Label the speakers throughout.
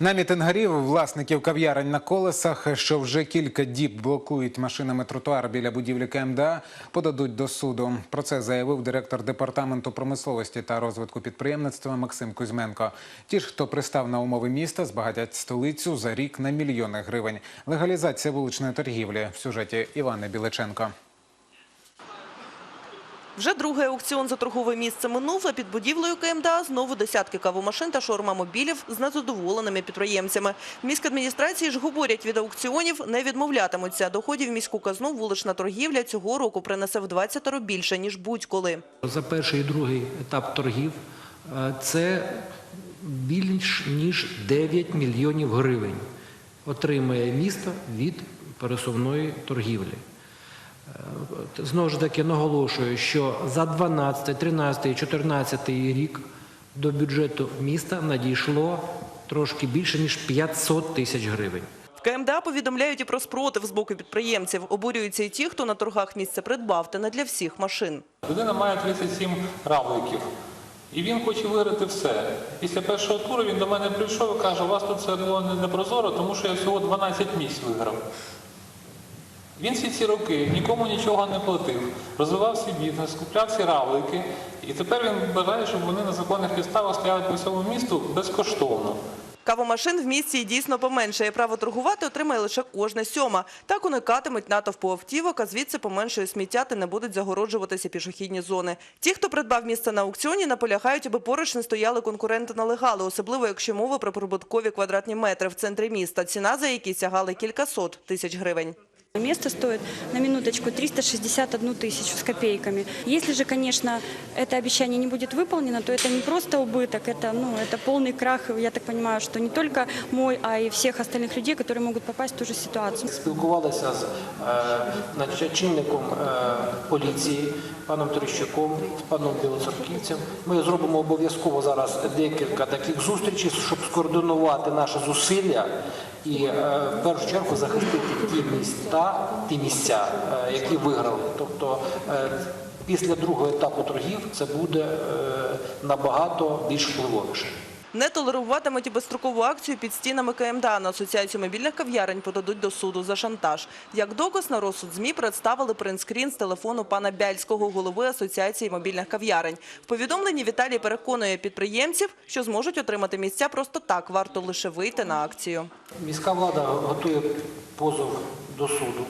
Speaker 1: На мітингарів власників кав'ярень на колесах, що вже кілька діб блокують машинами тротуар біля будівлі КМДА, подадуть до суду. Про це заявив директор департаменту промисловості та розвитку підприємництва Максим Кузьменко. Ті ж, хто пристав на умови міста, збагатять столицю за рік на мільйони гривень. Легалізація вуличної торгівлі в сюжеті Івани Біличенко.
Speaker 2: Вже другий аукціон за торгове місце минув, а під будівлею КМДА знову десятки кавомашин та шаурма-мобілів з незадоволеними підприємцями. В міськадміністрації ж говорять, від аукціонів не відмовлятимуться. Доходів міську казну вулична торгівля цього року принесе в 20 більше, ніж будь-коли.
Speaker 3: За перший і другий етап торгів е, це більш ніж 9 мільйонів гривень отримує місто від пересувної торгівлі. Е, Знову ж таки наголошую, що за 12, 13 і 14 рік до бюджету міста надійшло трошки більше ніж 500 тисяч гривень.
Speaker 2: В КМДА повідомляють і про спротив з боку підприємців. Обурюються і ті, хто на торгах місце придбав, та не для всіх машин.
Speaker 4: Людина має 37 равликів. І він хоче виграти все. Після першого туру він до мене прийшов і каже, у вас тут все було не- непрозоро, тому що я всього 12 місць виграв. Він всі ці роки нікому нічого не платив, розвивав свій бізнес, купляв ці равлики, і тепер він бажає, щоб вони на законних підставах стояли по всьому місту безкоштовно.
Speaker 2: Кавомашин в місті дійсно поменшає. Право торгувати отримає лише кожна сьома. Так уникатимуть натовпу автівок, а звідси поменшує сміття та не будуть загороджуватися пішохідні зони. Ті, хто придбав місце на аукціоні, наполягають, аби поруч не стояли конкуренти на легали, особливо якщо мова про прибуткові квадратні метри в центрі міста, ціна за які сягали кількасот тисяч гривень.
Speaker 5: Место стоит на минуточку 361 тысячу с копейками. Если же, конечно, это обещание не будет выполнено, то это не просто убыток, это, ну, это полный крах, я так понимаю, что не только мой, а и всех остальных людей, которые могут попасть в ту же ситуацию.
Speaker 3: Спілкувалися з е, начальником е, поліції, паном Терещуком, з паном Білоцерківцем. Ми зробимо обов'язково зараз декілька таких зустрічей, щоб скоординувати наші зусилля і е, в першу чергу захистити ті міста, ті місця, е, які виграли. Тобто е, після другого етапу торгів це буде набагато більш впливовіше.
Speaker 2: Не толеруватимуть і безстрокову акцію під стінами КМДА. На Асоціацію мобільних кав'ярень подадуть до суду за шантаж. Як доказ на розсуд ЗМІ представили принтскрін з телефону пана Бяльського, голови Асоціації мобільних кав'ярень. В повідомленні Віталій переконує підприємців, що зможуть отримати місця просто так, варто лише вийти на акцію.
Speaker 3: Міська влада готує позов до суду,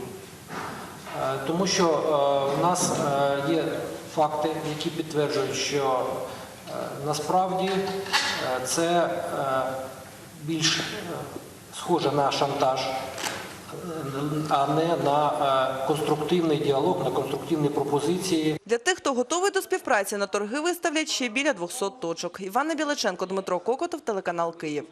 Speaker 3: е, тому що е, в нас е, є факти, які підтверджують, що насправді е, це е, більш е, схоже на шантаж, е, а не на е, конструктивний діалог, на конструктивні пропозиції.
Speaker 2: Для тих, хто готовий до співпраці, на торги виставлять ще біля 200 точок. Івана Біличенко, Дмитро Кокотов, телеканал Київ.